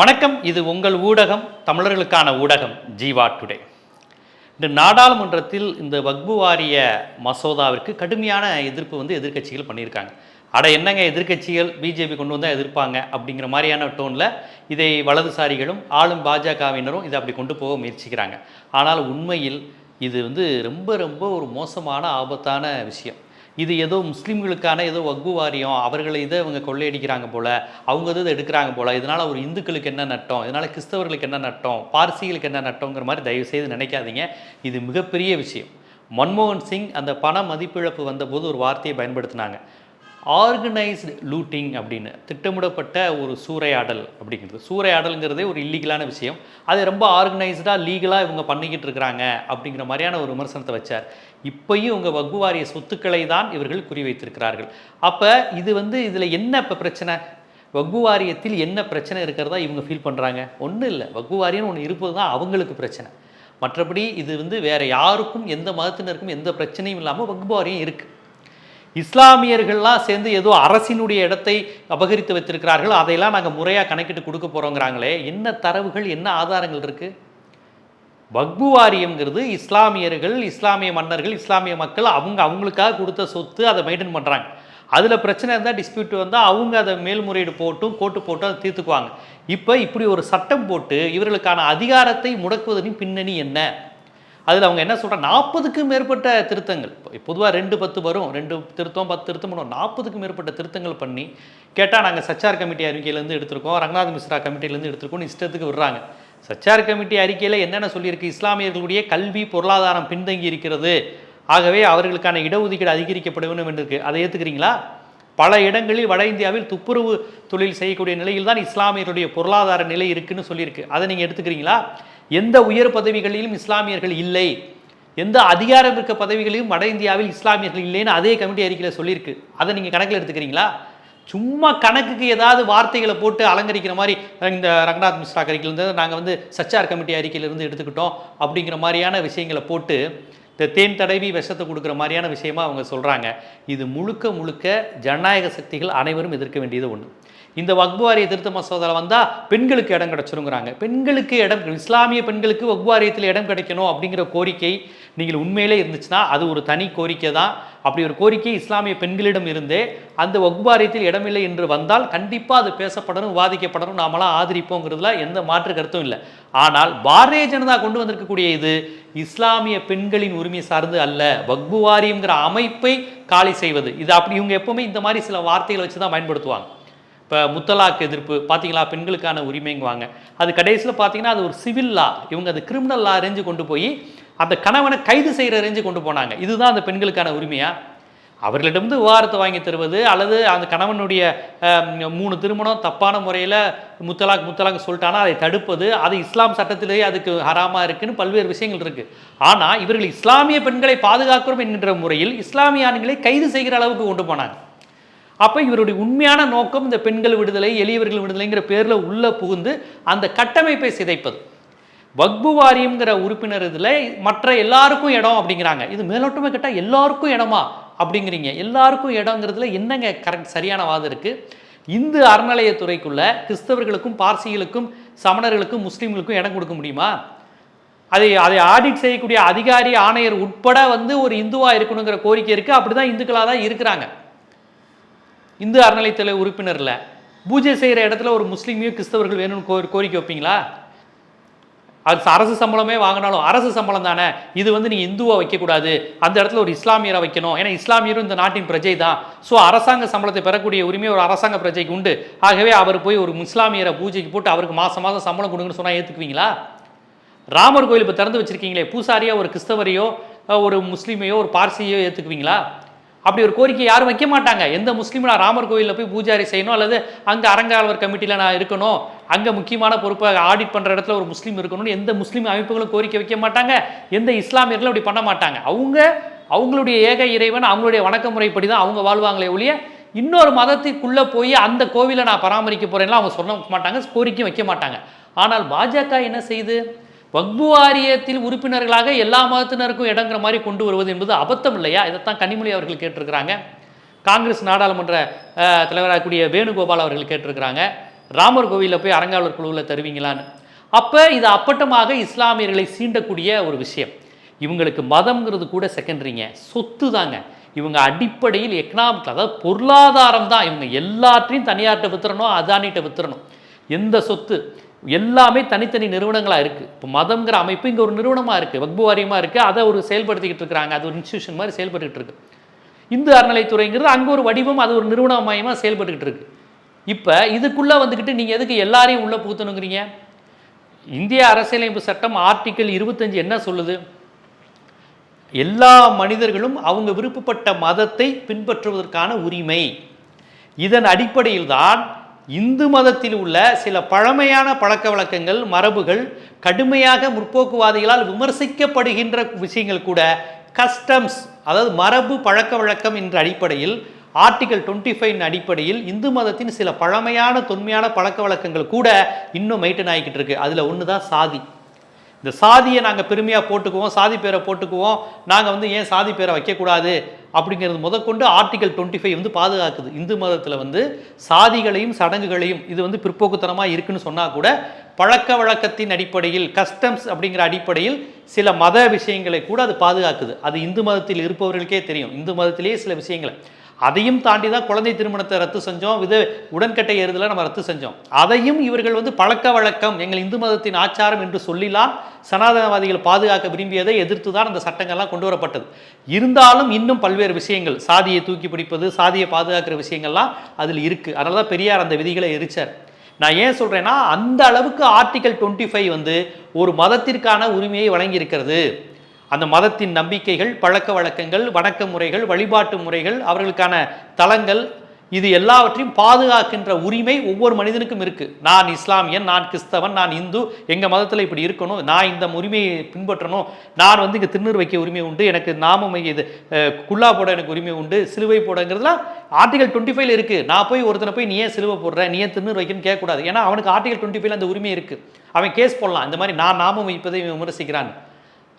வணக்கம் இது உங்கள் ஊடகம் தமிழர்களுக்கான ஊடகம் ஜீவா டுடே. இந்த நாடாளுமன்றத்தில் இந்த வக்பு வாரிய மசோதாவிற்கு கடுமையான எதிர்ப்பு வந்து எதிர்க்கட்சிகள் பண்ணியிருக்காங்க. அட என்னங்க எதிர்க்கட்சிகள் பிஜேபி கொண்டு வந்தால் எதிர்ப்பாங்க அப்படிங்கிற மாதிரியான டோனில் இதை வலதுசாரிகளும் ஆளும் பாஜகவினரும் இதை அப்படி கொண்டு போக முயற்சிக்கிறாங்க. ஆனால் உண்மையில் இது வந்து ரொம்ப ரொம்ப ஒரு மோசமான ஆபத்தான விஷயம். இது ஏதோ முஸ்லீம்களுக்கான ஏதோ வக்பு வாரியம் அவர்களை இதை இவங்க கொள்ளையடிக்கிறாங்க போல அவங்க இதை எடுக்கிறாங்க போல இதனால் ஒரு இந்துக்களுக்கு என்ன நட்டம் இதனால் கிறிஸ்தவர்களுக்கு என்ன நட்டம் பார்சிகளுக்கு என்ன நட்டங்கிற மாதிரி தயவு செய்து நினைக்காதீங்க. இது மிகப்பெரிய விஷயம். மன்மோகன் சிங் அந்த பண மதிப்பிழப்பு வந்தபோது ஒரு வார்த்தையை பயன்படுத்தினாங்க. ஆர்கனைஸ்டு லூட்டிங் அப்படின்னு திட்டமிடப்பட்ட ஒரு சூறையாடல் அப்படிங்கிறது. சூறையாடலுங்கிறதே ஒரு இல்லீகலான விஷயம். அதை ரொம்ப ஆர்கனைஸ்டாக லீகலாக இவங்க பண்ணிக்கிட்டு இருக்கிறாங்க அப்படிங்கிற மாதிரியான ஒரு விமர்சனத்தை வச்சார். இப்பையும் உங்கள் வகுவாரிய சொத்துக்களை தான் இவர்கள் குறிவைத்திருக்கிறார்கள். அப்போ இது வந்து இதில் என்ன இப்போ பிரச்சனை? வக்பு வாரியத்தில் என்ன பிரச்சனை இருக்கிறதா இவங்க ஃபீல் பண்ணுறாங்க ஒன்றும் இல்லை. வக்பு வாரியம்னு ஒன்று இருப்பது தான் அவங்களுக்கு பிரச்சனை. மற்றபடி இது வந்து வேறு யாருக்கும் எந்த மதத்தினருக்கும் எந்த பிரச்சனையும் இல்லாமல் வக்பு வாரியம் இருக்குது இஸ்லாமியர்கள்லாம் சேர்ந்து ஏதோ அரசினுடைய இடத்தை அபகரித்து வைத்திருக்கிறார்கள். அதையெல்லாம் நாங்கள் முறையாக கணக்கிட்டு கொடுக்க போகிறோங்கிறாங்களே என்ன தரவுகள் என்ன ஆதாரங்கள் இருக்குது வக்பு வாரியம்ங்கிறது இஸ்லாமியர்கள் இஸ்லாமிய மன்னர்கள் இஸ்லாமிய மக்கள் அவங்க அவங்களுக்காக கொடுத்த சொத்து அதை மெயின்டைன் பண்ணுறாங்க அதில் பிரச்சனை இருந்தால் டிஸ்பியூட் வந்தால் அவங்க அதை மேல்முறையீடு போட்டும் கோட்டு போட்டும் அதை தீர்த்துக்குவாங்க. இப்போ இப்படி ஒரு சட்டம் போட்டு இவர்களுக்கான அதிகாரத்தை முடக்குவதன் பின்னணி என்ன? அதில் அவங்க என்ன சொல்கிறாங்க நாற்பதுக்கும் மேற்பட்ட திருத்தங்கள். பொதுவாக ரெண்டு பத்து வரும். ரெண்டு திருத்தம் பத்து திருத்தம் வரும். நாற்பதுக்கும் மேற்பட்ட திருத்தங்கள் பண்ணி கேட்டால் நாங்கள் சச்சார் கமிட்டி அறிக்கையிலேருந்து எடுத்திருக்கோம். ரங்கநாத் மிஸ்ரா கமிட்டிலேருந்து எடுத்திருக்கோம்னு இஷ்டத்துக்கு விடுறாங்க. சச்சார் கமிட்டி அறிக்கையில் என்னென்ன சொல்லியிருக்கு? இஸ்லாமியர்களுடைய கல்வி பொருளாதாரம் பின்தங்கி இருக்கிறது. ஆகவே அவர்களுக்கான இடஒதுக்கீடு அதிகரிக்கப்பட வேண்டும் என்று இருக்கு அதை ஏற்றுக்கிறீங்களா பல இடங்களில் வட இந்தியாவில் துப்புரவு தொழில் செய்யக்கூடிய நிலையில் தான் இஸ்லாமியர்களுடைய பொருளாதார நிலை இருக்குன்னு சொல்லியிருக்கு. அதை நீங்கள் எடுத்துக்கிறீங்களா? எந்த உயர் பதவிகளிலும் இஸ்லாமியர்கள் இல்லை. எந்த அதிகாரம் இருக்க பதவிகளிலும் வட இந்தியாவில் இஸ்லாமியர்கள் இல்லைன்னு அதே கமிட்டி அறிக்கையில் சொல்லியிருக்கு. அதை நீங்கள் கணக்கில் எடுத்துக்கிறீங்களா? சும்மா கணக்குக்கு ஏதாவது வார்த்தைகளை போட்டு அலங்கரிக்கிற மாதிரி இந்த ரங்கநாத் மிஸ்ரா அறிக்கையிலேருந்து நாங்கள் வந்து சச்சார் கமிட்டி அறிக்கையிலேருந்து எடுத்துக்கிட்டோம். அப்படிங்கிற மாதிரியான விஷயங்களை போட்டு இந்த தேன் தடவி விஷத்தை கொடுக்குற மாதிரியான விஷயமா அவங்க சொல்கிறாங்க இது முழுக்க முழுக்க ஜனநாயக சக்திகள் அனைவரும் எதிர்க்க வேண்டியது ஒன்று இந்த வக்புவாரிய திருத்த மசோதாவில் வந்தால் பெண்களுக்கு இடம் கிடச்சிருங்கிறாங்க. பெண்களுக்கு இடம் இஸ்லாமிய பெண்களுக்கு வக்வாரியத்தில் இடம் கிடைக்கணும் அப்படிங்கிற கோரிக்கை நீங்கள் உண்மையிலே இருந்துச்சுன்னா அது ஒரு தனி கோரிக்கை தான். அப்படி ஒரு கோரிக்கை இஸ்லாமிய பெண்களிடம் இருந்தே அந்த வகுபாரியத்தில் இடமில்லை என்று வந்தால் கண்டிப்பாக அது பேசப்படணும் விவாதிக்கப்படணும் நாமெல்லாம் ஆதரிப்போங்கிறதுல எந்த மாற்று கருத்தும் இல்லை. ஆனால் பாரதிய ஜனதா கொண்டு வந்திருக்கக்கூடிய இது இஸ்லாமிய பெண்களின் உரிமை சார்ந்து அல்ல. வக்பு வாரியம்ங்கிற அமைப்பை காலி செய்வது. இது அப்படி இவங்க எப்பவுமே இந்த மாதிரி சில வார்த்தைகளை வச்சு தான் பயன்படுத்துவாங்க. இப்போ முத்தலாக் எதிர்ப்பு பார்த்தீங்களா பெண்களுக்கான உரிமைங்குவாங்க. அது கடைசியில் பார்த்தீங்கன்னா அது ஒரு சிவில் லா. இவங்க அது கிரிமினல் லா ரேஞ்சு கொண்டு போய் அந்த கணவனை கைது செய்கிற அரேஞ்சு கொண்டு போனாங்க. இதுதான் அந்த பெண்களுக்கான உரிமையா? அவர்களிடமிருந்து விவாகரத்தை வாங்கி தருவது அல்லது அந்த கணவனுடைய மூணு திருமணம் தப்பான முறையில் முத்தலாக் முத்தலாக் சொல்லிட்டானா அதை தடுப்பது அது இஸ்லாம் சட்டத்திலேயே அதுக்கு ஹராமா இருக்குன்னு பல்வேறு விஷயங்கள் இருக்கு. ஆனால் இவர்கள் இஸ்லாமிய பெண்களை பாதுகாக்கிறோம் என்கின்ற முறையில் இஸ்லாமிய ஆண்களை கைது செய்கிற அளவுக்கு கொண்டு போனாங்க. அப்போ இவருடைய உண்மையான நோக்கம் இந்த பெண்கள் விடுதலை எளியவர்கள் விடுதலைங்கிற பேரில் உள்ளே புகுந்து அந்த கட்டமைப்பை சிதைப்பது. வக்பு வாரியம்ங்கிற உறுப்பினர் இதில் மற்ற எல்லாருக்கும் இடம் அப்படிங்கிறாங்க. இது மேலோட்டமாக கேட்டால் எல்லாருக்கும் இடமா அப்படிங்கிறீங்க. எல்லாருக்கும் இடங்கிறதுல என்னங்க கரெக்ட் சரியான வாதம் இருக்குது இந்து அறநிலையத்துறைக்குள்ள கிறிஸ்தவர்களுக்கும் பார்சிகளுக்கும் சமணர்களுக்கும் முஸ்லீம்களுக்கும் இடம் கொடுக்க முடியுமா? அதை அதை ஆடிட் செய்யக்கூடிய அதிகாரி ஆணையர் உட்பட வந்து ஒரு இந்துவாக இருக்கணுங்கிற கோரிக்கை இருக்குது அப்படி தான் இந்துக்களாக தான் இருக்கிறாங்க. இந்து அறநிலையத்துறை உறுப்பினரில் பூஜை செய்கிற இடத்துல ஒரு முஸ்லீமையும் கிறிஸ்தவர்கள் வேணும்னு கோ கோரிக்கை வைப்பீங்களா? அது அரசு சம்பளமே வாங்கினாலும் அரசு சம்பளம் தானே. இது வந்து நீங்கள் இந்துவாக வைக்கக்கூடாது. அந்த இடத்துல ஒரு இஸ்லாமியரை வைக்கணும். ஏன்னா இஸ்லாமியரும் இந்த நாட்டின் பிரஜை தான். ஸோ அரசாங்க சம்பளத்தை பெறக்கூடிய உரிமை ஒரு அரசாங்க பிரஜைக்கு உண்டு. ஆகவே அவர் போய் ஒரு இஸ்லாமியரை பூஜைக்கு போட்டு அவருக்கு மாதம் மாதம் சம்பளம் கொடுங்கன்னு சொன்னால் ஏற்றுக்குவீங்களா ராமர் கோயில் இப்போ திறந்து வச்சுருக்கீங்களே. பூசாரியாக ஒரு கிறிஸ்தவரையோ ஒரு முஸ்லீமையோ ஒரு பார்சியோ ஏற்றுக்குவீங்களா அப்படி ஒரு கோரிக்கை யாரும் வைக்க மாட்டாங்க. எந்த முஸ்லீமும் நான் ராமர் கோயிலில் போய் பூஜாரி செய்யணும் அல்லது அங்கே அறங்காவலர் கமிட்டியில் நான் இருக்கணும் அங்கே முக்கியமான பொறுப்பை ஆடிட் பண்ணுற இடத்துல ஒரு முஸ்லீம் இருக்கணும்னு எந்த முஸ்லீம் அமைப்புகளும் கோரிக்கை வைக்க மாட்டாங்க. எந்த இஸ்லாமியர்களும் அப்படி பண்ண மாட்டாங்க. அவங்க அவங்களுடைய ஏக இறைவன் அவங்களுடைய வணக்க முறைப்படி தான் அவங்க வாழ்வாங்களே ஒழிய இன்னொரு மதத்துக்குள்ளே போய் அந்த கோவிலை நான் பராமரிக்க போகிறேன்னா அவங்க சொல்ல மாட்டாங்க கோரிக்கையும் வைக்க மாட்டாங்க. ஆனால் பாஜக என்ன செய்யுது வக்பு வாரியத்தில் உறுப்பினர்களாக எல்லா மதத்தினருக்கும் இடங்கிற மாதிரி கொண்டு வருவது என்பது அபத்தம் இல்லையா? இதைத்தான் கனிமொழி அவர்கள் கேட்டிருக்கிறாங்க. காங்கிரஸ் நாடாளுமன்ற தலைவராகக்கூடிய வேணுகோபால் அவர்கள் கேட்டிருக்கிறாங்க. ராமர் கோவிலில் போய் அறங்காவலர் குழுவில் தருவீங்களான்னு. அப்போ இது அப்பட்டமாக இஸ்லாமியர்களை சீண்டக்கூடிய ஒரு விஷயம். இவங்களுக்கு மதம்ங்கிறது கூட செகண்டரிங்க சொத்து தாங்க இவங்க அடிப்படையில் எக்கனாமிக் அதாவது பொருளாதாரம் தான் இவங்க எல்லாத்தையும் தனியார்கிட்ட வித்துறணும் அதானிட்ட வித்துறணும். எந்த சொத்து? எல்லாமே தனித்தனி நிறுவனங்களாக இருக்குது இப்போ மதம்ங்கிற அமைப்பு இங்கே ஒரு நிறுவனமாக இருக்குது வக்பு வாரியமாக இருக்குது அதை ஒரு செயல்படுத்திக்கிட்டு இருக்கிறாங்க. அது ஒரு இன்ஸ்டியூஷன் மாதிரி செயல்பட்டுக்கிட்டு இருக்கு. இந்து அறநிலைத்துறைங்கிறது அங்கே ஒரு வடிவம் அது ஒரு நிறுவன மையமாக செயல்பட்டுக்கிட்டு இருக்கு. இப்போ இதுக்குள்ளே வந்துக்கிட்டு நீங்கள் எதுக்கு எல்லாரையும் உள்ளே புகுத்தணுங்கிறீங்க? இந்திய அரசியலமைப்பு சட்டம் ஆர்டிக்கல் இருபத்தஞ்சு என்ன சொல்லுது? எல்லா மனிதர்களும் அவங்க விருப்பப்பட்ட மதத்தை பின்பற்றுவதற்கான உரிமை. இதன் அடிப்படையில் தான் இந்து மதத்தில் உள்ள சில பழமையான பழக்க வழக்கங்கள் மரபுகள் கடுமையாக முற்போக்குவாதிகளால் விமர்சிக்கப்படுகின்ற விஷயங்கள் கூட கஸ்டம்ஸ் அதாவது மரபு பழக்க வழக்கம் என்ற அடிப்படையில் ஆர்டிகல் டுவெண்ட்டி ஃபைவ் அடிப்படையில் இந்து மதத்தின் சில பழமையான தொன்மையான பழக்க வழக்கங்கள் கூட இன்னும் மெயின்டைன் ஆகிக்கிட்டு இருக்கு. அதில் ஒன்று தான் சாதி. இந்த சாதியை நாங்கள் பெருமையாக போட்டுக்குவோம் சாதி பேரை போட்டுக்குவோம் நாங்கள் வந்து ஏன் சாதி பேரை வைக்கக்கூடாது அப்படிங்கிறது முதற்கொண்டு ஆர்டிகல் டுவெண்ட்டி ஃபைவ் வந்து பாதுகாக்குது. இந்து மதத்தில் வந்து சாதிகளையும் சடங்குகளையும் இது வந்து பிற்போக்குத்தனமாக இருக்குன்னு சொன்னால் கூட பழக்க வழக்கத்தின் அடிப்படையில் கஸ்டம்ஸ் அப்படிங்கிற அடிப்படையில் சில மத விஷயங்களை கூட அது பாதுகாக்குது. அது இந்து மதத்தில் இருப்பவர்களுக்கே தெரியும். இந்து மதத்திலேயே சில விஷயங்களை. அதையும் தாண்டி தான் குழந்தை திருமணத்தை ரத்து செஞ்சோம். வித உடன்கட்டை ஏறுதலை நம்ம ரத்து செஞ்சோம். அதையும் இவர்கள் வந்து பழக்க வழக்கம் எங்கள் இந்து மதத்தின் ஆச்சாரம் என்று சொல்லிலாம் சனாதனவாதிகள் பாதுகாக்க விரும்பியதை எதிர்த்து தான் அந்த சட்டங்கள்லாம் கொண்டு வரப்பட்டது. இருந்தாலும் இன்னும் பல்வேறு விஷயங்கள் சாதியை தூக்கி பிடிப்பது சாதியை பாதுகாக்கிற விஷயங்கள்லாம் அதில் இருக்குது அதனால தான் பெரியார் அந்த விதிகளை எரிச்சார். நான் ஏன் சொல்கிறேன்னா அந்த அளவுக்கு ஆர்டிகல் டுவெண்ட்டி ஃபைவ் வந்து ஒரு மதத்திற்கான உரிமையை வழங்கியிருக்கிறது. அந்த மதத்தின் நம்பிக்கைகள் பழக்க வழக்கங்கள் வணக்க முறைகள் வழிபாட்டு முறைகள் அவர்களுக்கான தலங்கள் இது எல்லாவற்றையும் பாதுகாக்கின்ற உரிமை ஒவ்வொரு மனிதனுக்கும் இருக்கு. நான் இஸ்லாமியன் நான் கிறிஸ்தவன் நான் இந்து எங்க மதத்தில் இப்படி இருக்கணும் நான் இந்த உரிமையை பின்பற்றணும் நான் வந்து இங்கே திருநீர் வைக்க உரிமை உண்டு எனக்கு நாமம் இது குல்லா போட எனக்கு உரிமை உண்டு சிலுவை போடங்கிறதுலாம் ஆர்டிகல் டுவெண்ட்டி ஃபைவ்ல இருக்கு. நான் போய் ஒருத்தனை போய் நீ ஏன் சிலுவை போடுற நீ ஏன் திருநீர் வைக்கணும்னு கேட்கக்கூடாது. ஏன்னா அவனுக்கு ஆர்டிகல் டுவெண்ட்டி ஃபைவ்ல அந்த உரிமை இருக்கு. அவன் கேஸ் போடலாம். இந்த மாதிரி நான் நாமம் வைப்பதை விமர்சிக்கிறான்.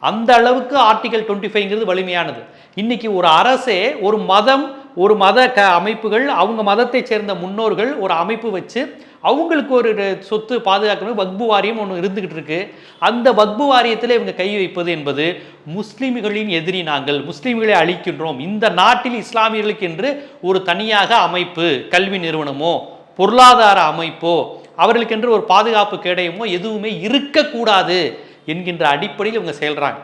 அந்த அளவுக்கு ஆர்டிகல் டுவெண்ட்டி ஃபைவ்ங்கிறது வலிமையானது. இன்னைக்கு ஒரு அரசே ஒரு மதம் ஒரு மத க அமைப்புகள் அவங்க மதத்தை சேர்ந்த முன்னோர்கள் ஒரு அமைப்பு வச்சு அவங்களுக்கு ஒரு சொத்து பாதுகாக்கணும் வக்பு வாரியம் ஒன்று இருந்துகிட்டு இருக்கு. அந்த வக்பு வாரியத்தில் இவங்க கை வைப்பது என்பது முஸ்லீம்களின் எதிரி நாங்கள் முஸ்லீம்களை அழிக்கின்றோம். இந்த நாட்டில் இஸ்லாமியர்களுக்கு என்று ஒரு தனியாக அமைப்பு கல்வி நிறுவனமோ பொருளாதார அமைப்போ அவர்களுக்கென்று ஒரு பாதுகாப்பு கேடயமோ எதுவுமே இருக்கக்கூடாது. என்கின்ற அடிப்படையில் இவங்க செயல்கிறாங்க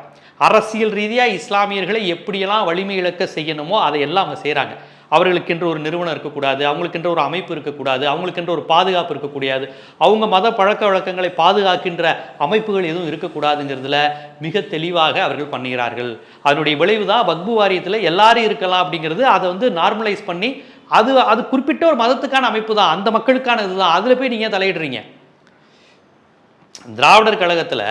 அரசியல் ரீதியாக இஸ்லாமியர்களை எப்படியெல்லாம் வலிமை இழக்க செய்யணுமோ அதை எல்லாம் அவங்க செய்கிறாங்க அவர்களுக்கென்று ஒரு நிறுவனம் இருக்கக்கூடாது அவங்களுக்கென்ற ஒரு அமைப்பு இருக்கக்கூடாது அவங்களுக்கென்ற ஒரு பாதுகாப்பு இருக்கக்கூடாது அவங்க மத பழக்க வழக்கங்களை பாதுகாக்கின்ற அமைப்புகள் எதுவும் இருக்கக்கூடாதுங்கிறதுல மிக தெளிவாக அவர்கள் பண்ணுகிறார்கள் அதனுடைய விளைவு தான் வக்பு வாரியத்தில் எல்லாரும் இருக்கலாம் அப்படிங்கிறது. அதை வந்து நார்மலைஸ் பண்ணி அது அது குறிப்பிட்ட ஒரு மதத்துக்கான அமைப்பு தான் அந்த மக்களுக்கான இதுதான் அதில் போய் நீங்கள் தலையிடுறீங்க. திராவிடர் கழகத்தில்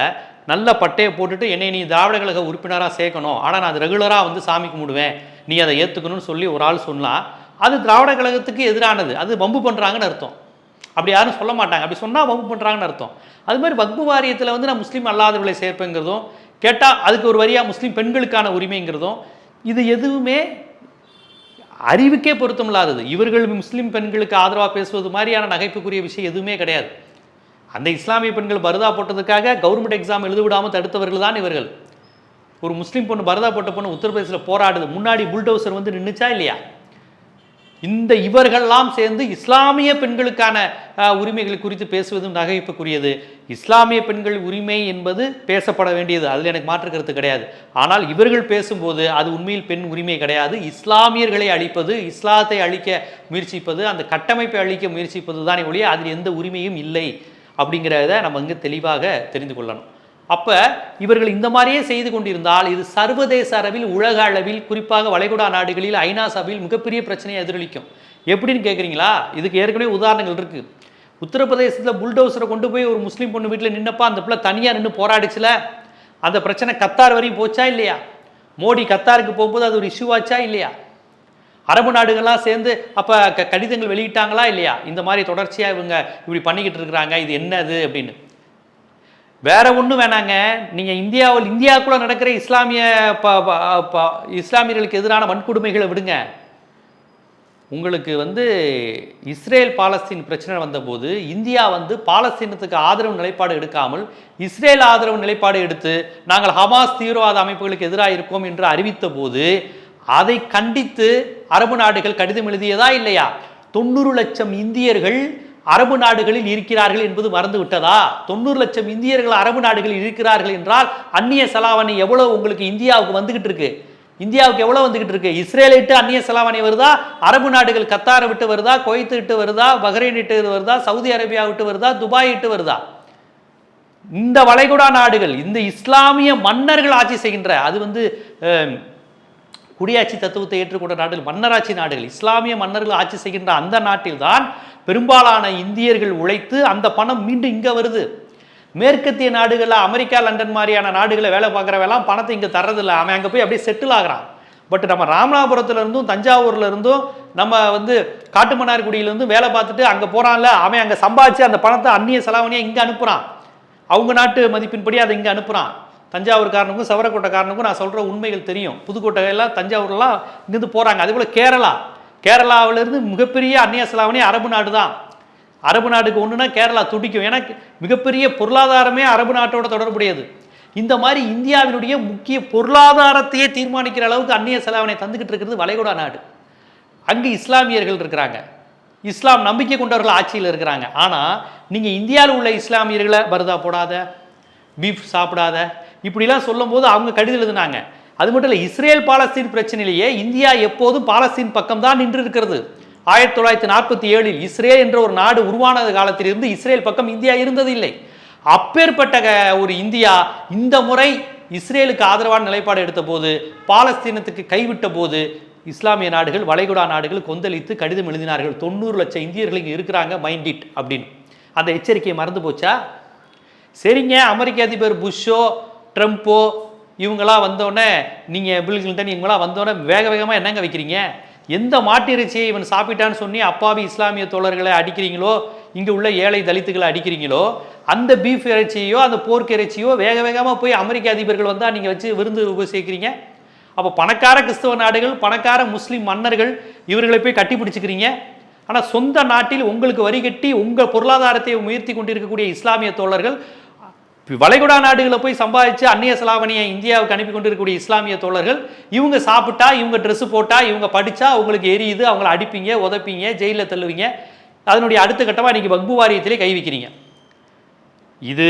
நல்ல பட்டையை போட்டுட்டு என்னை நீ திராவிட கழக உறுப்பினராக சேர்க்கணும். ஆனால் நான் அது ரெகுலராக வந்து சாமி கும்பிடுவேன். நீ அதை ஏற்றுக்கணும்னு சொல்லி ஒரு ஆள் சொன்னால் அது திராவிட கழகத்துக்கு எதிரானது. அது வம்பு பண்ணுறாங்கன்னு அர்த்தம். அப்படி யாரும் சொல்ல மாட்டாங்க. அப்படி சொன்னால் வம்பு பண்ணுறாங்கன்னு அர்த்தம். அது மாதிரி வக்பு வாரியத்தில் வந்து நான் முஸ்லீம் அல்லாதவர்களை சேர்ப்பேங்கிறதும் கேட்டால் அதுக்கு ஒரு வரியாக முஸ்லீம் பெண்களுக்கான உரிமைங்கிறதும் இது எதுவுமே அறிவுக்கே பொருத்தமில்லாதது. இவர்கள் முஸ்லீம் பெண்களுக்கு ஆதரவாக பேசுவது மாதிரியான நகைப்புக்குரிய விஷயம் எதுவுமே கிடையாது. அந்த இஸ்லாமிய பெண்கள் பரதா போட்டதுக்காக கவர்மெண்ட் எக்ஸாம் எழுத விடாமல் தடுத்தவர்கள் தான் இவர்கள். ஒரு முஸ்லீம் பொண்ணு பரதா போட்ட பொண்ணு உத்தரப்பிரதேசில் போராடுது. முன்னாடி புல்டோசர் வந்து நின்றுச்சா இல்லையா? இந்த இவர்கள்லாம் சேர்ந்து இஸ்லாமிய பெண்களுக்கான உரிமைகள் குறித்து பேசுவதும் நகைப்புக்குரியது. இஸ்லாமிய பெண்கள் உரிமை என்பது பேசப்பட வேண்டியது. அதில் எனக்கு மாற்று கருத்து கிடையாது. ஆனால் இவர்கள் பேசும்போது அது உண்மையில் பெண் உரிமை கிடையாது. இஸ்லாமியர்களை அழிப்பது இஸ்லாத்தை அழிக்க முயற்சிப்பது அந்த கட்டமைப்பை அழிக்க முயற்சிப்பது தானே ஒழிய அதில் எந்த உரிமையும் இல்லை. அப்படிங்கிறத நம்ம இங்கே தெளிவாக தெரிந்து கொள்ளணும். அப்போ இவர்கள் இந்த மாதிரியே செய்து கொண்டிருந்தால் இது சர்வதேச அளவில் உலக அளவில் குறிப்பாக வளைகுடா நாடுகளில் ஐநா சபையில் மிகப்பெரிய பிரச்சனையை எதிரொலிக்கும். எப்படின்னு கேட்குறீங்களா இதுக்கு ஏற்கனவே உதாரணங்கள் இருக்குது உத்தரப்பிரதேசத்தில் புல்டோசரை கொண்டு போய் ஒரு முஸ்லீம் பொண்ணு வீட்டில் நின்னப்பா அந்த பிள்ளை தனியாக நின்று போராடிச்சுல? அந்த பிரச்சனை கத்தார் வரையும் போச்சா இல்லையா? மோடி கத்தாருக்கு போகும்போது அது ஒரு இஷ்யூவாச்சா இல்லையா? அரபு நாடுகள்லாம் சேர்ந்து அப்போ க கடிதங்கள் வெளியிட்டாங்களா இல்லையா? இந்த மாதிரி தொடர்ச்சியாக இவங்க இப்படி பண்ணிக்கிட்டு இருக்கிறாங்க இது என்னது அப்படின்னு. வேற ஒன்றும் வேணாங்க. நீங்கள் இந்தியாவில் இந்தியாவுக்குள்ள நடக்கிற இஸ்லாமிய ப ப- ப- இஸ்லாமியர்களுக்கு எதிரான வன்கொடுமைகளை விடுங்க. உங்களுக்கு வந்து இஸ்ரேல் பாலஸ்தீன் பிரச்சனை வந்தபோது இந்தியா வந்து பாலஸ்தீனத்துக்கு ஆதரவு நிலைப்பாடு எடுக்காமல் இஸ்ரேல் ஆதரவு நிலைப்பாடு எடுத்து நாங்கள் ஹமாஸ் தீவிரவாத அமைப்புகளுக்கு எதிராக இருக்கோம் என்று அறிவித்த போது அதை கண்டித்து அரபு நாடுகள் கடிதம் எழுதியதா இல்லையா? தொண்ணூறு லட்சம் இந்தியர்கள் அரபு நாடுகளில் இருக்கிறார்கள் என்பது மறந்து விட்டதா தொண்ணூறு லட்சம் இந்தியர்கள் அரபு நாடுகளில் இருக்கிறார்கள் என்றால் அந்நிய செலாவணி எவ்வளவு உங்களுக்கு இந்தியாவுக்கு வந்துகிட்டு இருக்கு? இந்தியாவுக்கு எவ்வளவு வந்துகிட்டு இருக்கு? இஸ்ரேலை விட்டு அந்நிய செலாவணி வருதா? அரபு நாடுகள் கத்தாரை விட்டு வருதா? குவைத்து விட்டு வருதா? பஹ்ரைன் விட்டு வருதா? சவுதி அரேபியா விட்டு வருதா? துபாய் விட்டு வருதா? இந்த வளைகுடா நாடுகள் இந்த இஸ்லாமிய மன்னர்கள் ஆட்சி செய்கின்ற அது வந்து குடியாட்சி தத்துவத்தை ஏற்றுக்கொண்ட நாடுகள் மன்னராட்சி நாடுகள் இஸ்லாமிய மன்னர்கள் ஆட்சி செய்கின்ற அந்த நாட்டில்தான் பெரும்பாலான இந்தியர்கள் உழைத்து அந்த பணம் மீண்டும் இங்கே வருது. மேற்கத்திய நாடுகளில் அமெரிக்கா லண்டன் மாதிரியான நாடுகளை வேலை பார்க்குறவெல்லாம் பணத்தை இங்கே தர்றதில்ல. அவன் அங்கே போய் அப்படியே செட்டில் ஆகுறான். பட் நம்ம ராமநாதபுரத்துலேருந்தும் தஞ்சாவூர்லேருந்தும் இருந்தும் நம்ம வந்து காட்டுமன்னார்குடியிலேருந்தும் வேலை பார்த்துட்டு அங்கே போகிறான்ல அவன் அங்கே சம்பாதிச்சு அந்த பணத்தை அந்நிய செலாவணியாக இங்கே அனுப்புகிறான் அவங்க நாட்டு மதிப்பின்படி அதை இங்கே அனுப்புகிறான் தஞ்சாவூர்காரனுக்கும் சவரக்கோட்டைக்காரனுக்கும் நான் சொல்கிற உண்மைகள் தெரியும். புதுக்கோட்டை எல்லாம் தஞ்சாவூர்லாம் இங்கேருந்து போகிறாங்க அதே போல் கேரளா. கேரளாவிலேருந்து மிகப்பெரிய அந்நியசலாவணி அரபு நாடு தான். அரபு நாடுக்கு ஒன்றுனா கேரளா துடிக்கும். ஏன்னா மிகப்பெரிய பொருளாதாரமே அரபு நாட்டோட தொடர்புடையது. இந்த மாதிரி இந்தியாவினுடைய முக்கிய பொருளாதாரத்தையே தீர்மானிக்கிற அளவுக்கு அந்நிய செலாவணை தந்துக்கிட்டு இருக்கிறது வளைகுடா நாடு. அங்கே இஸ்லாமியர்கள் இருக்கிறாங்க. இஸ்லாம் நம்பிக்கை கொண்டவர்கள் ஆட்சியில் இருக்கிறாங்க. ஆனால் நீங்கள் இந்தியாவில் உள்ள இஸ்லாமியர்களை பர்தா போடாத பீஃப் சாப்பிடாத இப்படிலாம் சொல்லும்போது அவங்க கடிதம் எழுதினாங்க. அது மட்டும் இல்லை இஸ்ரேல் பாலஸ்தீன் பிரச்சனையிலேயே இந்தியா எப்போதும் பாலஸ்தீன் பக்கம் தான் நின்று இருக்கிறது ஆயிரத்தி தொள்ளாயிரத்தி நாற்பத்தி ஏழில் இஸ்ரேல் என்ற ஒரு நாடு உருவான காலத்திலிருந்து இஸ்ரேல் பக்கம் இந்தியா இருந்ததில்லை. அப்பேற்பட்ட ஒரு இந்தியா இந்த முறை இஸ்ரேலுக்கு ஆதரவான நிலைப்பாடு எடுத்த போது பாலஸ்தீனத்துக்கு கைவிட்ட போது இஸ்லாமிய நாடுகள் வளைகுடா நாடுகள் கொந்தளித்து கடிதம் எழுதினார்கள். தொண்ணூறு லட்சம் இந்தியர்கள் இங்கே இருக்கிறாங்க மைண்ட் இட் அப்படின்னு. அந்த எச்சரிக்கையை மறந்து போச்சா? சரிங்க அமெரிக்க அதிபர் புஷ்ஷோ ட்ரம்ப்போ இவங்களாம் வந்தோடனே நீங்கள் பில் கிளின்டன் இவங்களாம் வந்தோடனே வேக வேகமாக என்னங்க வைக்கிறீங்க? எந்த மாட்டு இறைச்சியை இவன் சாப்பிட்டான்னு சொல்லி அப்பாவி இஸ்லாமிய தோழர்களை அடிக்கிறீங்களோ இங்கே உள்ள ஏழை தலித்துகளை அடிக்கிறீங்களோ அந்த பீஃப் இறைச்சியோ அந்த போர்க் இறைச்சியோ வேக வேகமாக போய் அமெரிக்க அதிபர்கள் வந்தால் நீங்கள் வச்சு விருந்து உபசரிக்கிறீங்க அப்போ பணக்கார கிறிஸ்தவ நாடுகள் பணக்கார முஸ்லீம் மன்னர்கள் இவர்களை போய் கட்டி பிடிச்சிக்கிறீங்க? ஆனால் சொந்த நாட்டில் உங்களுக்கு வரி கட்டி உங்கள் பொருளாதாரத்தை உயர்த்தி கொண்டிருக்கக்கூடிய இஸ்லாமிய தோழர்கள் வளைகுடா நாடுகளை போய் சம்பாதிச்சு அந்நிய செலாவணியை இந்தியாவுக்கு அனுப்பி கொண்டிருக்கக்கூடிய இஸ்லாமிய தோழர்கள் இவங்க சாப்பிட்டா இவங்க ட்ரெஸ்ஸு போட்டா இவங்க படித்தா உங்களுக்கு எரியுது அவங்கள அடிப்பீங்க உதைப்பீங்க ஜெயிலில் தள்ளுவீங்க. அதனுடைய அடுத்த கட்டமாக இன்றைக்கி வக்பு வாரியத்திலே கை வைக்கிறீங்க. இது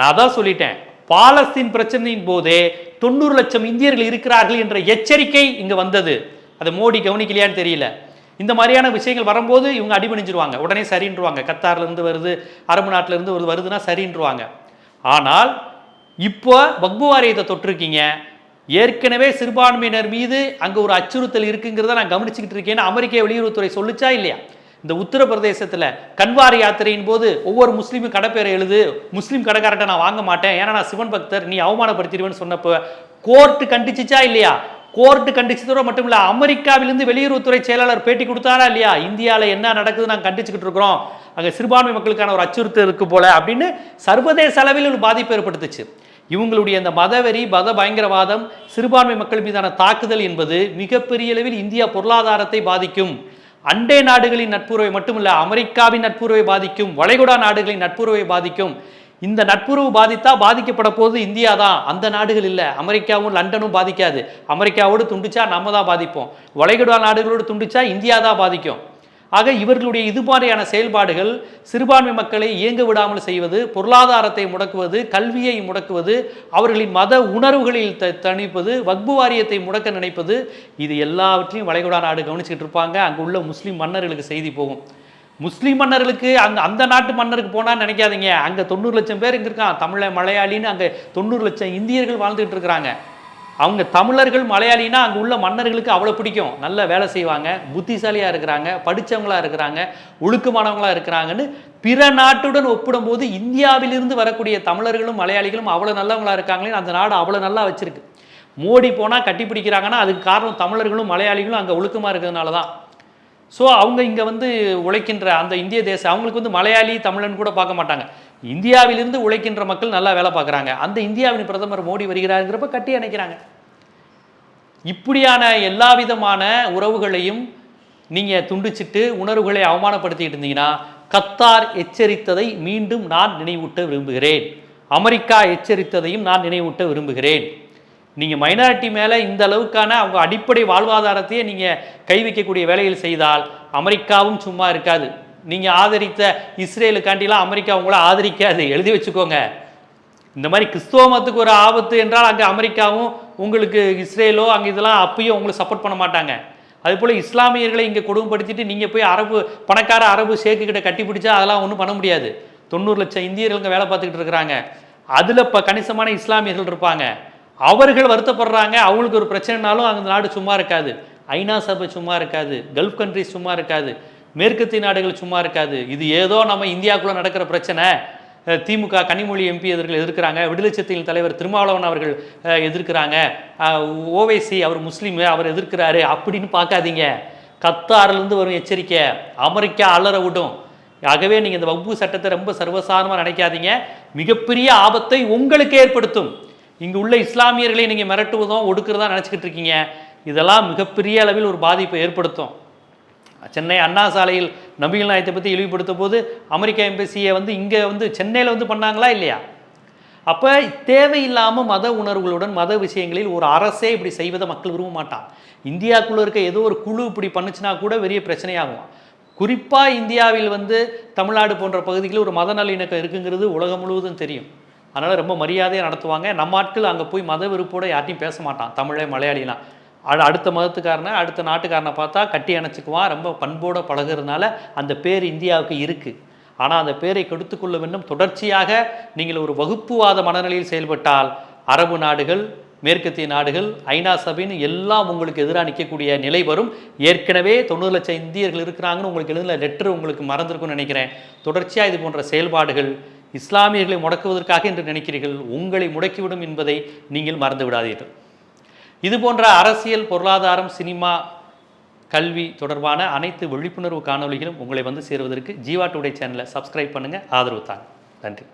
நான் தான் சொல்லிட்டேன். பாலஸ்தீன் பிரச்சனையின் போதே தொண்ணூறு லட்சம் இந்தியர்கள் இருக்கிறார்கள் என்ற எச்சரிக்கை இங்கே வந்தது. அதை மோடி கவனிக்கலையான்னு தெரியல. இந்த மாதிரியான விஷயங்கள் வரும்போது இவங்க அடிபணிஞ்சிருவாங்க. உடனே சரின்றுவாங்க. கத்தார்லேருந்து வருது அரபு நாட்டிலேருந்து வருதுன்னா சரின்றுவாங்க. ஆனால் இப்போ வக்பு வாரியத்தை தொட்டிருக்கீங்க. ஏற்கனவே சிறுபான்மையினர் மீது அங்கே ஒரு அச்சுறுத்தல் இருக்குங்கிறத நான் கவனிச்சுக்கிட்டு இருக்கேன்னு அமெரிக்க வெளியுறவுத்துறை சொல்லுச்சா இல்லையா? இந்த உத்தரப்பிரதேசத்தில் கன்வாரி யாத்திரையின் போது ஒவ்வொரு முஸ்லீமும் கடைப்பேரை எழுது முஸ்லீம் கடைக்காரட்ட நான் வாங்க மாட்டேன் ஏன்னா நான் சிவன் பக்தர் நீ அவமானப்படுத்திடுவேன்னு சொன்னப்போ கோர்ட்டு கண்டிச்சுச்சா இல்லையா? கோர்ட்டு கண்டிச்சதோட மட்டும் இல்லை அமெரிக்காவிலிருந்து வெளியுறவுத்துறை செயலாளர் பேட்டி கொடுத்தாரா இல்லையா? இந்தியாவில் என்ன நடக்குது நாங்கள் கண்டிச்சுக்கிட்டு இருக்கிறோம். அங்கே சிறுபான்மை மக்களுக்கான ஒரு அச்சுறுத்தல் இருக்கு போல அப்படின்னு சர்வதேச அளவில் ஒரு பாதிப்பு ஏற்படுத்துச்சு. இவங்களுடைய இந்த மதவெறி மத பயங்கரவாதம் சிறுபான்மை மக்கள் மீதான தாக்குதல் என்பது மிகப்பெரிய அளவில் இந்தியா பொருளாதாரத்தை பாதிக்கும். அண்டை நாடுகளின் நட்புறவை மட்டுமல்ல அமெரிக்காவின் நட்புறவை பாதிக்கும் வளைகுடா நாடுகளின் நட்புறவை பாதிக்கும். இந்த நட்புறவு பாதித்தா பாதிக்கப்பட போது இந்தியா தான். அந்த நாடுகள் இல்லை. அமெரிக்காவும் லண்டனும் பாதிக்காது. அமெரிக்காவோடு துண்டிச்சா நம்ம தான் பாதிப்போம். வளைகுடா நாடுகளோடு துண்டிச்சா இந்தியா தான் பாதிக்கும். ஆக இவர்களுடைய இது மாதிரியான செயல்பாடுகள் சிறுபான்மை மக்களை இயங்க விடாமல் செய்வது பொருளாதாரத்தை முடக்குவது கல்வியை முடக்குவது அவர்களின் மத உணர்வுகளில் த தணிப்பது வக்பு வாரியத்தை முடக்க நினைப்பது இது எல்லாவற்றையும் வளைகுடா நாடு கவனிச்சுக்கிட்டு இருப்பாங்க. அங்கே உள்ள முஸ்லீம் மன்னர்களுக்கு செய்தி போகும். முஸ்லீம் மன்னர்களுக்கு அங்கே அந்த நாட்டு மன்னருக்கு போனால் நினைக்காதீங்க. அங்கே தொண்ணூறு லட்சம் பேர் இங்கே இருக்கான் தமிழ மலையாளின்னு அங்கே தொண்ணூறு லட்சம் இந்தியர்கள் வாழ்ந்துகிட்டு இருக்கிறாங்க. அவங்க தமிழர்கள் மலையாளினா அங்கே உள்ள மன்னர்களுக்கு அவ்வளோ பிடிக்கும். நல்ல வேலை செய்வாங்க புத்திசாலியாக இருக்கிறாங்க படித்தவங்களாக இருக்கிறாங்க ஒழுக்கமானவங்களாக இருக்கிறாங்கன்னு பிற நாட்டுடன் ஒப்பிடும்போது இந்தியாவிலிருந்து வரக்கூடிய தமிழர்களும் மலையாளிகளும் அவ்வளோ நல்லவங்களா இருக்காங்களேன்னு அந்த நாடு அவ்வளோ நல்லா வச்சிருக்கு. மோடி போனால் கட்டி பிடிக்கிறாங்கன்னா அதுக்கு காரணம் தமிழர்களும் மலையாளிகளும் அங்கே ஒழுக்கமாக இருக்கிறதுனால தான் ஸோ அவங்க இங்கே வந்து உழைக்கின்ற அந்த இந்திய தேசம் அவங்களுக்கு வந்து மலையாளி தமிழன் கூட பார்க்க மாட்டாங்க. இந்தியாவிலிருந்து உழைக்கின்ற மக்கள் நல்லா வேலை பார்க்குறாங்க. அந்த இந்தியாவின் பிரதமர் மோடி வருகிறாருங்கிறப்ப கட்டி அணைக்கிறாங்க. இப்படியான எல்லா விதமான உறவுகளையும் நீங்கள் துண்டிச்சிட்டு உணர்வுகளை அவமானப்படுத்திக்கிட்டு இருந்தீங்கன்னா கத்தார் எச்சரித்ததை மீண்டும் நான் நினைவூட்ட விரும்புகிறேன். அமெரிக்கா எச்சரித்ததையும் நான் நினைவூட்ட விரும்புகிறேன். நீங்கள் மைனாரிட்டி மேலே இந்த அளவுக்கான அவங்க அடிப்படை வாழ்வாதாரத்தையே நீங்கள் கை வைக்கக்கூடிய வேலைகள் செய்தால் அமெரிக்காவும் சும்மா இருக்காது. நீங்கள் ஆதரித்த இஸ்ரேலுக்காண்டிலாம் அமெரிக்கா உங்களை ஆதரிக்காது. எழுதி வச்சுக்கோங்க. இந்த மாதிரி கிறிஸ்துவ மதத்துக்கு ஒரு ஆபத்து என்றால் அங்கே அமெரிக்காவும் உங்களுக்கு இஸ்ரேலோ அங்கே இதெல்லாம் அப்பயும் உங்களுக்கு சப்போர்ட் பண்ண மாட்டாங்க. அதுபோல் இஸ்லாமியர்களை இங்கே கொடுமைப்படுத்திட்டு நீங்கள் போய் அரபு பணக்கார அரபு ஷேக்கு கிட்ட கட்டி பிடிச்சா அதெல்லாம் ஒன்றும் பண்ண முடியாது. தொண்ணூறு லட்சம் இந்தியர்கள் இங்கே வேலை பார்த்துக்கிட்டு இருக்கிறாங்க. அதில் இப்போ கணிசமான இஸ்லாமியர்கள் இருப்பாங்க. அவர்கள் வருத்தப்படுறாங்க. அவங்களுக்கு ஒரு பிரச்சனைனாலும் அந்த நாடு சும்மா இருக்காது. ஐநா சபை சும்மா இருக்காது. கல்ஃப் கண்ட்ரிஸ் சும்மா இருக்காது. மேற்கத்திய நாடுகள் சும்மா இருக்காது. இது ஏதோ நம்ம இந்தியாவுக்குள்ளே நடக்கிற பிரச்சனை. திமுக கனிமொழி எம்பி எதிர்கள் எதிர்க்கிறாங்க. விடுதலை சிறுத்தைகள் தலைவர் திருமாவளவன் அவர்கள் எதிர்க்கிறாங்க. ஓவைசி அவர் முஸ்லீம் அவர் எதிர்க்கிறாரு. அப்படின்னு பார்க்காதீங்க. கத்தாரிலிருந்து வரும் எச்சரிக்கை. அமெரிக்கா அலற விடும். ஆகவே நீங்கள் இந்த வகுப்பு சட்டத்தை ரொம்ப சர்வசாதாரணமாக நினைக்காதீங்க. மிகப்பெரிய ஆபத்தை உங்களுக்கு ஏற்படுத்தும். இங்கே உள்ள இஸ்லாமியர்களை நீங்கள் மிரட்டுவதும் ஒடுக்கிறதா நினச்சிக்கிட்டு இருக்கீங்க. இதெல்லாம் மிகப்பெரிய அளவில் ஒரு பாதிப்பை ஏற்படுத்தும். சென்னை அண்ணா சாலையில் நபிகள் நாயத்தை பற்றி இழிவுபடுத்த போது அமெரிக்க எம்பசியை வந்து இங்கே வந்து சென்னையில் வந்து பண்ணாங்களா இல்லையா? அப்போ தேவையில்லாமல் மத உணர்வுகளுடன் மத விஷயங்களில் ஒரு அரசே இப்படி செய்வதை மக்கள் விரும்ப மாட்டான். இந்தியாக்குள்ளே இருக்க ஏதோ ஒரு குழு இப்படி பண்ணுச்சுன்னா கூட பெரிய பிரச்சனையாகும். குறிப்பாக இந்தியாவில் வந்து தமிழ்நாடு போன்ற பகுதிகளில் ஒரு மத நல்லிணக்கம் இருக்குங்கிறது உலகம் முழுவதும் தெரியும். அதனால் ரொம்ப மரியாதையாக நடத்துவாங்க. நம்ம ஆட்கள் அங்கே போய் மத வெறுப்போடு யார்ட்டையும் பேச மாட்டான். தமிழே மலையாளிலாம். அடுத்த மதத்துக்காரனை அடுத்த நாட்டுக்காரனை பார்த்தா கட்டி அணைச்சிக்குவான். ரொம்ப பண்போடு பழகுறதுனால அந்த பேர் இந்தியாவுக்கு இருக்குது ஆனால் அந்த பேரை கெடுத்துக் கொள்ள வேண்டும். தொடர்ச்சியாக நீங்கள் ஒரு வகுப்புவாத மனநிலையில் செயல்பட்டால் அரபு நாடுகள் மேற்கத்திய நாடுகள் ஐநா சபைன்னு எல்லாம் உங்களுக்கு எதிராக நிற்கக்கூடிய நிலை வரும். ஏற்கனவே தொண்ணூறு லட்சம் இந்தியர்கள் இருக்கிறாங்கன்னு உங்களுக்கு எழுதின லெட்டர் உங்களுக்கு மறந்துருக்கும்னு நினைக்கிறேன். தொடர்ச்சியாக இது போன்ற செயல்பாடுகள் இஸ்லாமியர்களை முடக்குவதற்காக என்று நினைக்கிறீர்கள் உங்களை முடக்கிவிடும் என்பதை நீங்கள் மறந்து விடாதீர்கள் இது போன்ற அரசியல் பொருளாதாரம் சினிமா கல்வி தொடர்பான அனைத்து விழிப்புணர்வு காணொளிகளும் உங்களை வந்து சேருவதற்கு ஜீவா டுடே சேனலை சப்ஸ்கிரைப் பண்ணுங்கள் ஆதரவு தாங்க. நன்றி.